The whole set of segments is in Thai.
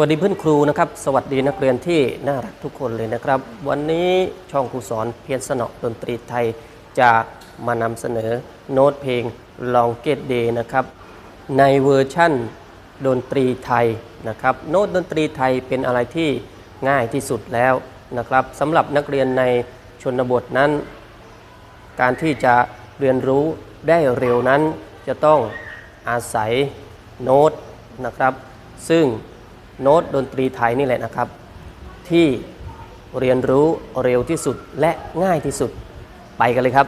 วัสดีเพื่อนครูนะครับ สวัสดีนักเรียนที่น่ารักทุกคนเลยนะครับ วันนี้ช่องครูสอนเพียรสนอดนตรีไทย จะมานำเสนอโน้ตเพลง Long Get Day นะครับ ในเวอร์ชั่นดนตรีไทยนะครับ โน้ตดนตรีไทยเป็นอะไรที่ง่ายที่สุดแล้วนะครับสำหรับนักเรียนในชนบทนั้น การที่จะเรียนรู้ได้เร็วนั้นจะต้องอาศัยโน้ตนะครับ ซึ่ง โน้ตดนตรีไทยนี่แหละนะครับ ที่เรียนรู้เร็วที่สุดและง่ายที่สุดไปกันเลยครับ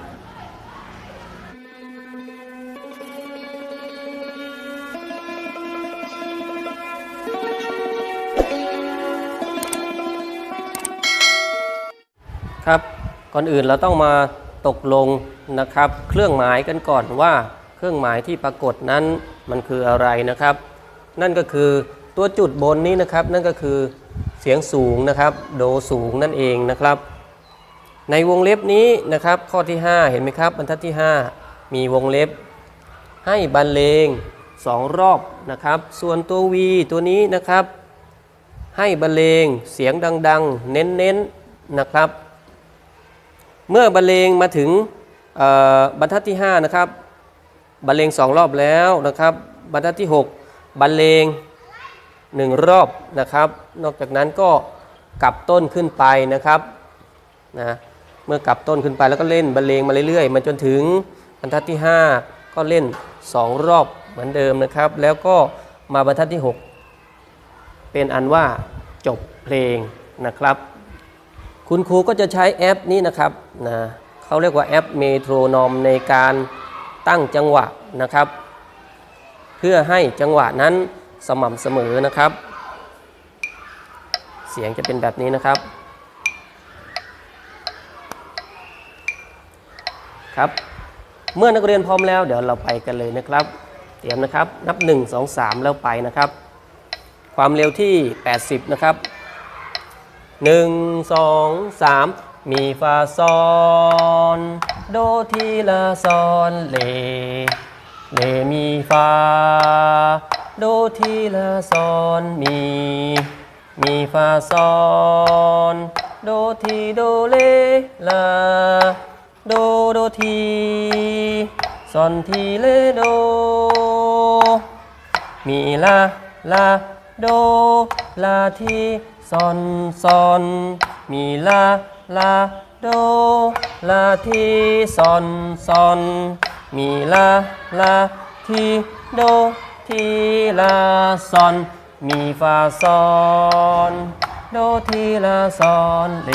ครับก่อนอื่นเราต้องมาตกลงนะครับ เครื่องหมายกันก่อนว่าเครื่องหมายที่ปรากฏนั้นมันคืออะไรนะครับ นั่นก็คือ ตัวจุดบนนี้นะครับนั่นก็คือเสียงสูงนะครับ โดสูงนั่นเองนะครับ ในวงเล็บนี้นะครับข้อที่ 5 เห็นไหมครับบรรทัดที่ 5 มีวงเล็บ ให้บรรเลงสองรอบนะครับ ส่วนตัว V ตัวนี้นะครับ ให้บรรเลงเสียงดังๆ เน้นๆนะครับ เมื่อบรรเลงมาถึงบรรทัดที่5นะครับบรรเลงสองรอบแล้วนะครับ บรรทัดที่ 6บรรเลง หนึ่งรอบนะครับ นอกจากนั้นก็กลับต้นขึ้นไปนะครับนะเมื่อกลับต้นขึ้นไปแล้วก็เล่นบรรเลงมาเรื่อยๆมาจนถึงบรรทัดที่ 5 ก็เล่น 2 รอบเหมือนเดิมนะครับ แล้วก็มาบรรทัดที่ 6 เป็นอันว่าจบเพลงนะครับ คุณครูก็จะใช้แอปนี้นะครับนะเขาเรียกว่าแอปเมโทรนอมในการตั้งจังหวะนะครับ เพื่อให้จังหวะนั้น สม่ำเสมอนะครับ เสียงจะเป็นแบบนี้นะครับ ครับ เมื่อนักเรียนพร้อมแล้วเดี๋ยวเราไปกันเลยนะครับ เตรียมนะครับนับ 1 2 3 แล้วไปนะครับ ความเร็วที่ 80 นะครับหนึ่งสองสามมีฟาซอนโดทีละซอนเลเลมีฟา ทีละซอนมี มีฟาซอนโดทีโดเลลาโดโดทีซอนทีเลโด มีลาลาโดลาทีซอนซอนมีลาลาโดลาทีซอนซอนมีลาลาทีโด ทีลาซอน มีฟาซอน โดทีลาซอนเล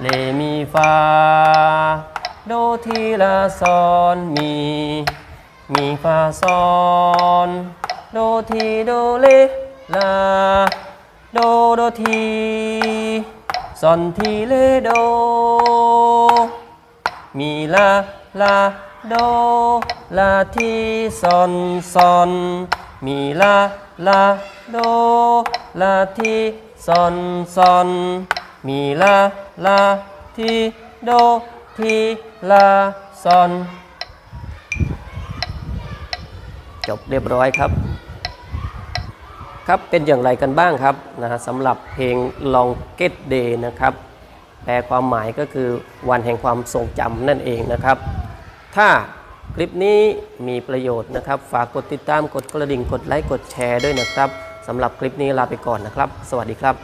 เลมีฟา โดทีลาซอนมี มีฟาซอน โดทีโดเลลา โดโดทีซอนทีเลโด มีลาลา โด ลาทีซอนซอนมีลาลาโด ลาทีซอนซอนมีลาลาทีโดทีลาซอน จบเรียบร้อยครับ ครับเป็นอย่างไรกันบ้างครับนะฮะสำหรับเพลง Long Get Day นะครับ แปลความหมายก็คือวันแห่งความทรงจำนั่นเองนะครับ ถ้าคลิปนี้มีประโยชน์นะครับ ฝากกดติดตามกดกระดิ่งกดไลค์กดแชร์ด้วยนะครับสำหรับคลิปนี้ลาไปก่อนนะครับ สวัสดีครับ